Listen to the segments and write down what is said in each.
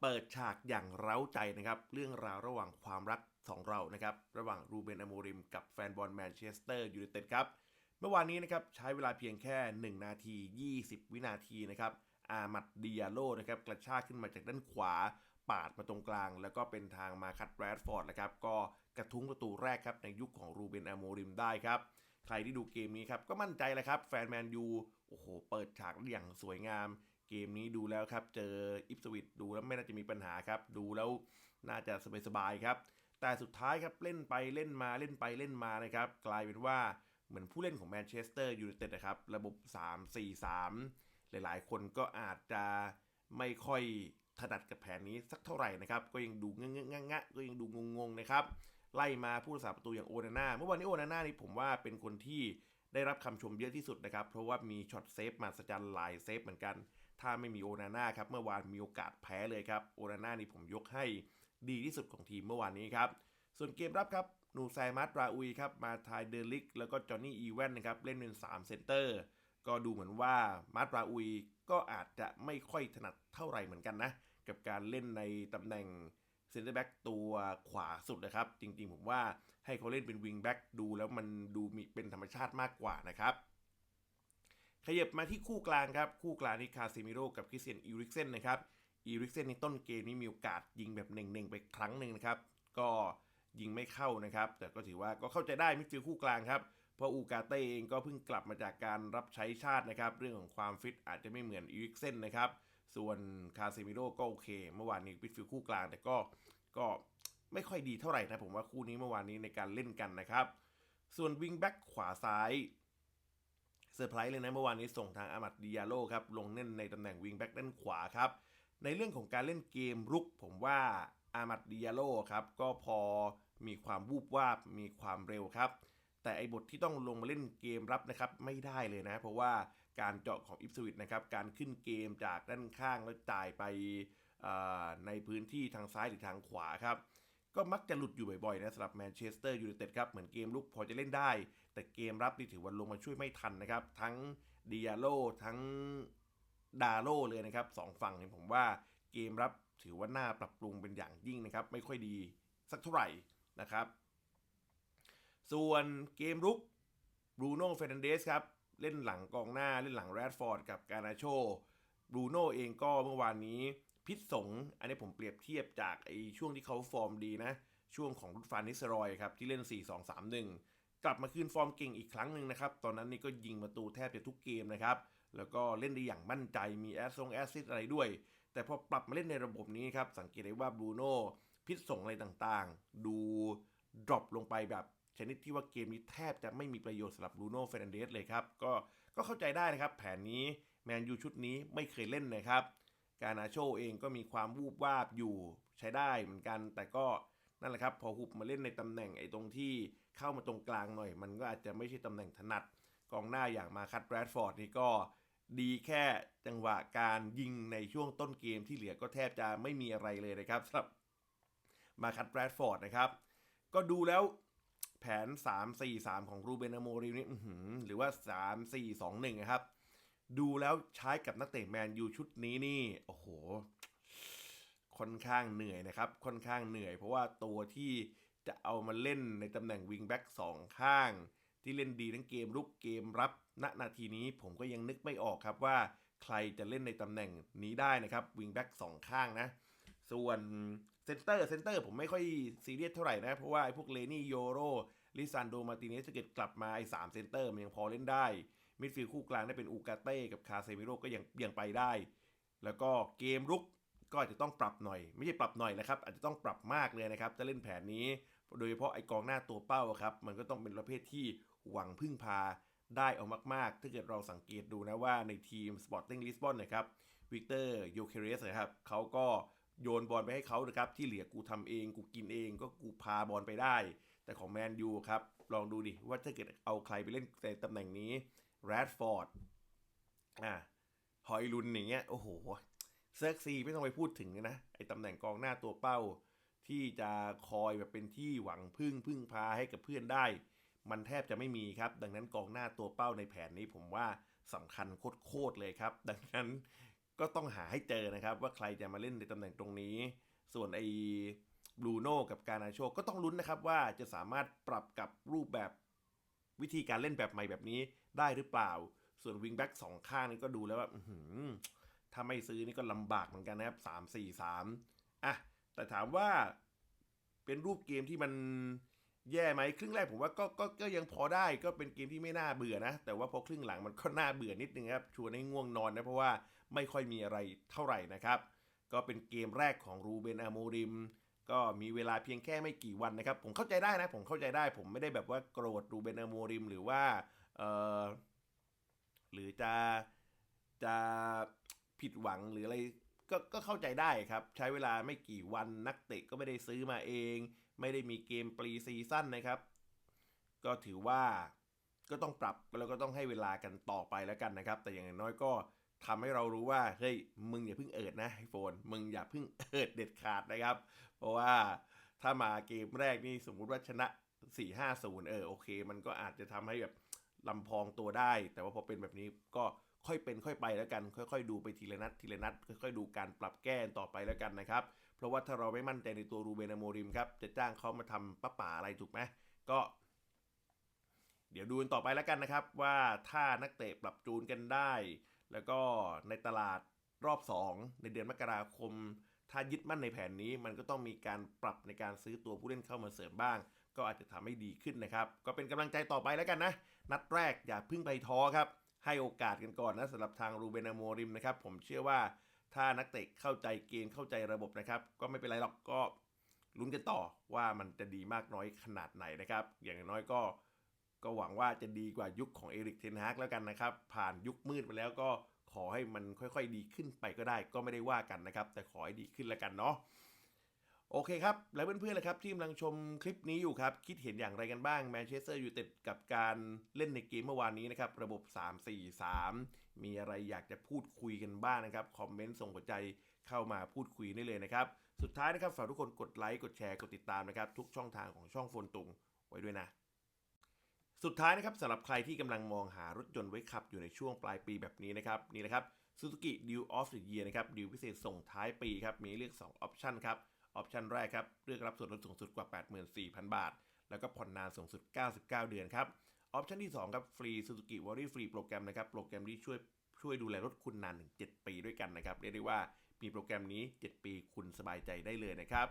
เปิดฉากอย่างเร้าใจนะครับ เรื่องราวระหว่างความรักของเรานะครับ ระหว่างรูเบนอโมริมกับแฟนบอลแมนเชสเตอร์ยูไนเต็ดครับ เมื่อวานนี้นะครับใช้เวลาเพียงแค่ 1 นาที 20 วินาทีนะครับ อามัดดิยาโลนะครับกระชากขึ้นมาจากด้านขวา ปาดมาตรงกลาง แล้วก็เป็นทางมาคัดแรดฟอร์ดนะครับ ก็กระทุ้งประตูแรกครับในยุคของรูเบนอโมริมได้ครับ ใครที่ดูเกมนี้ครับก็มั่นใจแล้วครับแฟนแมนยูโอ้โหเปิดฉากอย่างสวยงาม เกมนี้ดูแล้วครับ เจออิฟสวิตดูแล้วไม่น่าจะมีปัญหาครับ ดูแล้วน่าจะสบายๆครับ แต่สุดท้ายครับเล่นไปเล่นมาเล่นไปเล่นมานะครับกลายเป็นว่าเหมือนผู้เล่นของแมนเชสเตอร์ยูไนเต็ดนะครับ ระบบ 3-4-3 หลายๆ คนก็อาจจะไม่ค่อยถนัดกับแผนนี้สักเท่าไหร่นะครับ ก็ยังดูเงะงะงะก็ยังดูงงๆนะครับ ไล่มาผู้รักษาประตูอย่างโอนาน่า เมื่อวานนี้โอนาน่านี่ผมว่าเป็นคนที่ได้รับคำชมเยอะที่สุดนะครับ เพราะว่ามีช็อตเซฟมาสจันหลายเซฟเหมือนกัน ถ้าไม่มีโอนาน่าครับเมื่อวานมีโอกาสแพ้เลยครับโอนาน่านี่ผมยกให้ดีที่สุดของทีมเมื่อวานนี้ครับ ส่วนเกมรับครับนูไซมัสราอุยครับมาทายเดลิก แล้วก็จอห์นนี่อีแวนนะครับเล่นเป็น3เซนเตอร์ก็ดูเหมือนว่ามาร์ตราอุยก็อาจจะไม่ค่อยถนัดเท่าไหร่เหมือนกันนะ กับการเล่นในตำแหน่งเซนเตอร์แบ็กตัวขวาสุดนะครับ จริงๆ ผมว่าให้เขาเล่นเป็นวิงแบ็กดูแล้วมันดูมีเป็นธรรมชาติมากกว่านะครับ ขยับมาที่คู่กลางครับ คู่กลางนี่คาซิมิโร่กับคริสเตียนอีริกเซนนะครับอีริกเซนในต้นเกมนี้มีโอกาสยิงแบบเน่งๆไปครั้งหนึ่งนะครับ ก็ยิงไม่เข้านะครับ แต่ก็ถือว่าก็เข้าใจได้มิดฟิลด์คู่กลางครับ เพราะอูกาเต้เองก็เพิ่งกลับมาจากการรับใช้ชาตินะครับ เรื่องของความฟิตอาจจะไม่เหมือนอีริกเซนนะครับ ส่วนคาเซมิโร่ก็โอเค เมื่อวานนี้มิดฟิลด์คู่กลาง แต่ก็ก็ไม่ค่อยดีเท่าไหร่นะผมว่าคู่นี้เมื่อวานนี้ในการเล่นกันนะครับ ส่วนวิงแบ็กขวาซ้าย เซอร์ไพรส์เลยนะเมื่อวานนี้ส่งทางอามัดดิยาโลครับลงเล่นในตำแหน่งวิงแบ็กด้านขวาครับในเรื่องของการเล่นเกมรุก ผมว่าอามัดดิยาโลครับก็พอมีความวูบวาบมีความเร็วครับแต่ไอ้บทที่ต้องลงมาเล่นเกมรับนะครับไม่ได้เลยนะ เพราะว่าการเจาะของอิฟสวิตนะครับการขึ้นเกมจากด้านข้างแล้วจ่ายไปในพื้นที่ทางซ้ายหรือทางขวาครับ ก็มักจะหลุดอยู่บ่อยๆนะสำหรับแมนเชสเตอร์ยูไนเต็ดครับเหมือนเกมลุกพอจะเล่นได้ แต่เกมรับนี่ถือว่าลงมาช่วยไม่ทันนะครับ ทั้งดิยาโลทั้งดาโลเลยนะครับสองฝั่งเนี่ยผมว่าเกมรับถือว่าน่าปรับปรุงเป็นอย่างยิ่งนะครับ ไม่ค่อยดีสักเท่าไหร่นะครับ ส่วนเกมรุกบรูโน่เฟรนเดสครับเล่นหลังกองหน้าเล่นหลังแรดฟอร์ดกับการาโชบรูโน่เองก็เมื่อวานนี้ พิษสง อันนี้ผมเปรียบเทียบจากไอ้ช่วงที่เขาฟอร์มดีนะ ช่วงของรุดฟานิสรอยครับ ที่เล่น 4-2-3-1 กลับมาคืนฟอร์มเก่งอีกครั้งหนึ่งนะครับ ตอนนั้นนี่ก็ยิงประตูแทบจะทุกเกมนะครับ แล้วก็เล่นได้อย่างมั่นใจมีแอสซงแอสซิสอะไรด้วย แต่พอปรับมาเล่นในระบบนี้ครับ สังเกตได้ว่าบรูโน่พิษสงอะไรต่างๆ ดูดรอปลงไปแบบชนิดที่ว่าเกมนี้แทบจะไม่มีประโยชน์สำหรับบรูโน่เฟรนเดสเลยครับ ก็ก็เข้าใจได้นะครับ แผนนี้แมนยูชุดนี้ไม่เคยเล่นนะครับ การนาโชเองก็มีความวูบวาบอยู่ใช้ได้เหมือนกัน แต่ก็นั่นแหละครับ พอหุบมาเล่นในตำแหน่งไอ้ตรงที่เข้ามาตรงกลางหน่อย มันก็อาจจะไม่ใช่ตำแหน่งถนัด กองหน้าอย่างมาคัตแรดฟอร์ดนี่ก็ดีแค่จังหวะการยิงในช่วงต้นเกมที่เหลือก็แทบจะไม่มีอะไรเลยนะครับสำหรับมาคัตแรดฟอร์ดนะครับ ก็ดูแล้วแผน 3-4-3 ของรูเบนอโมริมนี่หรือว่า 3-4-2-1 นะครับ ดูแล้วใช้กับนักเตะแมนยูชุดนี้นี่ โอ้โห ค่อนข้างเหนื่อยนะครับ ค่อนข้างเหนื่อย เพราะว่าตัวที่จะเอามาเล่นในตำแหน่งวิงแบ็กสองข้าง ที่เล่นดีทั้งเกมรุกเกมรับ ณ นาทีนี้ผมก็ยังนึกไม่ออกครับว่าใครจะเล่นในตำแหน่งนี้ได้นะครับวิงแบ็กสองข้างนะ ส่วนเซนเตอร์เซนเตอร์ผมไม่ค่อยซีเรียสเท่าไหร่นะ เพราะว่าไอ้พวกเลนี่โยโรลิซานโดมาติเนสเกิดกลับมาไอ้สามเซนเตอร์มันยังพอเล่นได้ มิดฟิลด์คู่กลางได้เป็นอูกาเต้กับคาเซมิโรก็ยังยังไปได้ แล้วก็เกมรุกก็อาจจะต้องปรับหน่อย ไม่ใช่ปรับหน่อยนะครับ อาจจะต้องปรับมากเลยนะครับจะเล่นแผนนี้ โดยเฉพาะไอกองหน้าตัวเป้าครับ มันก็ต้องเป็นประเภทที่หวังพึ่งพาได้เอามาก ๆ ถ้าเกิดเราสังเกตดูนะว่าในทีม Sporting Lisbon นะครับวิกเตอร์โยเคเรสนะครับเขาก็โยนบอลไปให้เขานะครับที่เหลือกูทำเองกูกินเองก็กูพาบอลไปได้ แต่ของแมนยูครับลองดูดิว่าถ้าเกิดเอาใครไปเล่นในตำแหน่งนี้ แรดฟอร์ดอะหอยลุนอย่างเงี้ยโอ้โหเซิร์กซีไม่ต้องไปพูดถึงนะไอ้ตำแหน่งกองหน้าตัวเป้า ที่จะคอยแบบเป็นที่หวังพึ่งพึ่งพาให้กับเพื่อนได้ มันแทบจะไม่มีครับ ดังนั้นกองหน้าตัวเป้าในแผนนี้ผมว่าสำคัญโคตรเลยครับ ดังนั้นก็ต้องหาให้เจอนะครับ ว่าใครจะมาเล่นในตำแหน่งตรงนี้ ส่วนไอ้บรูโน่กับการนาโชก็ต้องลุ้นนะครับว่าจะสามารถปรับกับรูปแบบ วิธีการเล่นแบบใหม่แบบนี้ได้หรือเปล่า ส่วนวิงแบ็กสองข้างนี่ก็ดูแล้วว่าถ้าไม่ซื้อนี่ก็ลำบากเหมือนกันนะครับสามสี่สามอะแต่ถามว่าเป็นรูปเกมที่มันแย่ไหมครึ่งแรกผมว่าก็ก็ก็ยังพอได้ก็เป็นเกมที่ไม่น่าเบื่อนะ แต่ว่าพอครึ่งหลังมันก็น่าเบื่อนิดนึงครับ ชวนให้ง่วงนอนนะเพราะว่าไม่ค่อยมีอะไรเท่าไหร่นะครับ ก็เป็นเกมแรกของรูเบนอาโมริม ก็มีเวลาเพียงแค่ไม่กี่วันนะครับ ผมเข้าใจได้นะ ผมเข้าใจได้ ผมไม่ได้แบบว่าโกรธรูเบนอโมริม หรือว่าเออหรือจะจะผิดหวังหรืออะไรก็ก็เข้าใจได้ครับ ใช้เวลาไม่กี่วันนักเตะก็ไม่ได้ซื้อมาเอง ไม่ได้มีเกมปรีซีซั่นนะครับ ก็ถือว่าก็ต้องปรับแล้วก็ต้องให้เวลากันต่อไปแล้วกันนะครับ แต่อย่างน้อยก็ ทำให้เรารู้ว่าเฮ้ยมึงอย่าเพิ่งเอิดนะไอโฟนมึงอย่าเพิ่งเอิดเด็ดขาดนะครับ เพราะว่าถ้ามาเกมแรกนี่สมมุติว่าชนะ 4 5 0 เออโอเค มันก็อาจจะทำให้แบบลำพองตัวได้ แต่ว่าพอเป็นแบบนี้ก็ค่อยเป็นค่อยไปแล้วกัน ค่อย ๆ ดูไปทีละนัดทีละนัดค่อยๆดูการปรับแก้ต่อไปแล้วกันนะครับ เพราะว่าถ้าเราไม่มั่นใจในตัวรูเบนโมริมครับจะจ้างเขามาทำป้าป่าอะไรถูกไหมก็เดี๋ยวดูกันต่อไปแล้วกันนะครับ ว่าถ้านักเตะปรับจูนกันได้ แล้วก็ในตลาดรอบ 2 ในเดือนมกราคม ถ้ายึดมั่นในแผนนี้มันก็ต้องมีการปรับในการซื้อตัวผู้เล่นเข้ามาเสริมบ้าง ก็อาจจะทำให้ดีขึ้นนะครับ ก็เป็นกำลังใจต่อไปแล้วกันนะ นัดแรกอย่าเพึ่งไปท้อครับ ให้โอกาสกันก่อนนะสำหรับทางรูเบนโมริมนะครับ ผมเชื่อว่าถ้านักเตะเข้าใจเกมเข้าใจระบบนะครับ ก็ไม่เป็นไรหรอกก็ลุ้นกันต่อว่ามันจะดีมากน้อยขนาดไหนนะครับ อย่างน้อยก็ ก็หวังว่าจะดีกว่ายุคของเอริกเทนฮากแล้วกันนะครับ ผ่านยุคมืดไปแล้วก็ขอให้มันค่อยๆ ดีขึ้นไปก็ได้ ก็ไม่ได้ว่ากันนะครับ แต่ขอให้ดีขึ้นแล้วกันเนาะโอเคครับ แล้วเพื่อนๆนะครับที่กำลังชมคลิปนี้อยู่ครับ คิดเห็นอย่างไรกันบ้างแมนเชสเตอร์ยูไนเต็ดกับการเล่นในเกมเมื่อวานนี้นะครับ ระบบ 3-4-3 มีอะไรอยากจะพูดคุยกันบ้างนะครับ คอมเมนต์ส่งหัวใจเข้ามาพูดคุยได้เลยนะครับ สุดท้ายนะครับฝากทุกคนกดไลค์กดแชร์กดติดตามนะครับ ทุกช่องทางของช่องโฟนตุงไว้ด้วยนะ สุดท้ายนะครับสำหรับใครที่กำลังมองหารถยนต์ไว้ขับอยู่ในช่วงปลายปีแบบนี้นะครับนี่นะครับ Suzuki Deal of the Year นะครับดีลพิเศษส่งท้ายปีครับมีเลือก 2 ออปชันครับออปชันแรกครับเลือกรับส่วนลดสูงสุดกว่า 84,000 บาท แล้วก็ผ่อนนานสูงสุด 99 เดือนครับออปชันที่ 2 ครับฟรี Suzuki Worry Free โปรแกรมนะครับโปรแกรมที่ช่วยช่วยดูแลรถคุณนานถึง7ปีด้วยกันนะครับเรียกได้ว่ามีโปรแกรมนี้ 7 ปีคุณสบายใจได้เลยนะครับ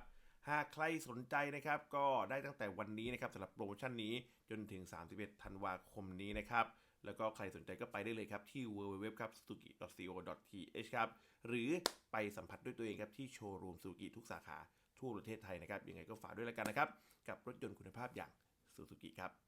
หากใครสนใจนะครับก็ได้ตั้งแต่วันนี้นะครับสำหรับโปรโมชั่นนี้จนถึง 31 ธันวาคมนี้นะครับ แล้วก็ใครสนใจก็ไปได้เลยครับ ที่ www ครับ suzuki.co.th ครับ หรือไปสัมผัสด้วยตัวเองครับ ที่โชว์รูมสุกิทุกสาขาทั่วประเทศไทยนะครับ ยังไงก็ฝากด้วยแล้วกันนะครับ กับรถยนต์คุณภาพอย่างสุ z u กิครับ